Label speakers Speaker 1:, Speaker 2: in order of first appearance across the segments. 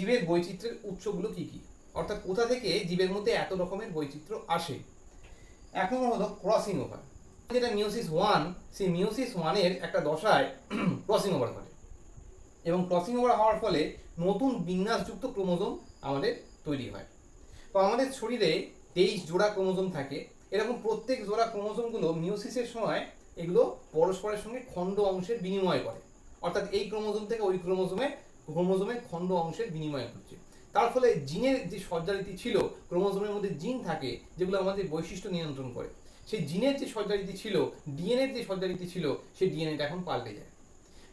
Speaker 1: জীবের বৈচিত্র্যের উৎসগুলো কি কি? অর্থাৎ কোথা থেকে জীবের মধ্যে এত রকমের বৈচিত্র্য আসে? এক নম্বর হলো ক্রসিং ওভার যেটা মিওসিস ওয়ান সেই মিওসিস ওয়ানের একটা দশায় ক্রসিং ওভার ঘটে। এবং ক্রসিং ওভার হওয়ার ফলে নতুন বিন্যাসযুক্ত ক্রোমোজোম আমাদের তৈরি হয়। তো আমাদের শরীরে তেইশ জোড়া ক্রোমোজোম থাকে। এরকম প্রত্যেক জোড়া ক্রোমোজোমগুলো মিউসিসের সময় এগুলো পরস্পরের সঙ্গে খণ্ড অংশের বিনিময় করে। অর্থাৎ এই ক্রোমোজোম থেকে ওই ক্রোমোজোমে ক্রোমোজোমে খণ্ড অংশের বিনিময় ঘটছে। তার ফলে জিনের যে সজ্জারীতি ছিল, ক্রোমোজোমের মধ্যে জিন থাকে, যেগুলো আমাদের বৈশিষ্ট্য নিয়ন্ত্রণ করে। সেই জিনের যে সজ্জারীতি ছিল ডিএনএর যে সজ্জারীতি ছিল, সেই ডিএনএটা এখন পাল্টে যায়।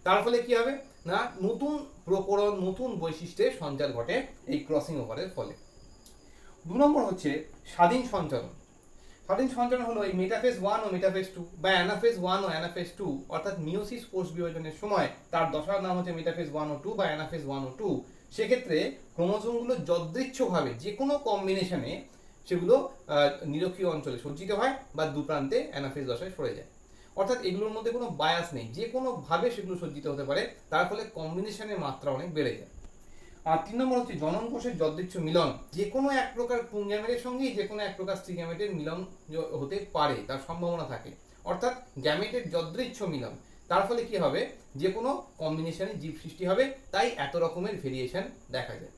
Speaker 1: তার ফলে কি হবে? না, নতুন প্রকরণ, নতুন বৈশিষ্ট্যের সঞ্চার ঘটে এই ক্রসিং ওভারের ফলে। দু নম্বর হচ্ছে স্বাধীন সঞ্চালন। স্বাধীন সঞ্চালন হলো এই মেটাফেজ ওয়ান ও মেটাফেজ টু বা অ্যানাফেজ ওয়ান ও অ্যানাফেজ টু অর্থাৎ মিওসিস কোষ বিভাজনের সময় তার দশার নাম হচ্ছে মেটাফেজ ওয়ান ও টু বা অ্যানাফেজ ওয়ান ও টু সেক্ষেত্রে ক্রোমোজোমগুলো যদৃচ্ছভাবে যে কোনো কম্বিনেশনে সেগুলো নিরক্ষীয় অঞ্চলে সজ্জিত হয় বা দু প্রান্তে অ্যানাফেজ দশায় সরে যায়। অর্থাৎ এগুলোর মধ্যে কোনো বায়াস নেই। যে কোনো ভাবে সেগুলো সজ্জিত হতে পারে, তার ফলে কম্বিনেশনের মাত্রা অনেক বেড়ে যায়। আর তিন নম্বর হচ্ছে জনন কোষের যদৃচ্ছ মিলন। যে কোনো এক প্রকার পুংগ্যামেটের সঙ্গেই যে কোনো এক প্রকার স্ত্রী গ্যামেটের মিলন হতে পারে, তার সম্ভাবনা থাকে। অর্থাৎ গ্যামেটের যদৃচ্ছ মিলন, তার ফলে কি হবে? যে কোনো কম্বিনেশনে জীব সৃষ্টি হবে, তাই এত রকমের ভেরিয়েশন দেখা যায়।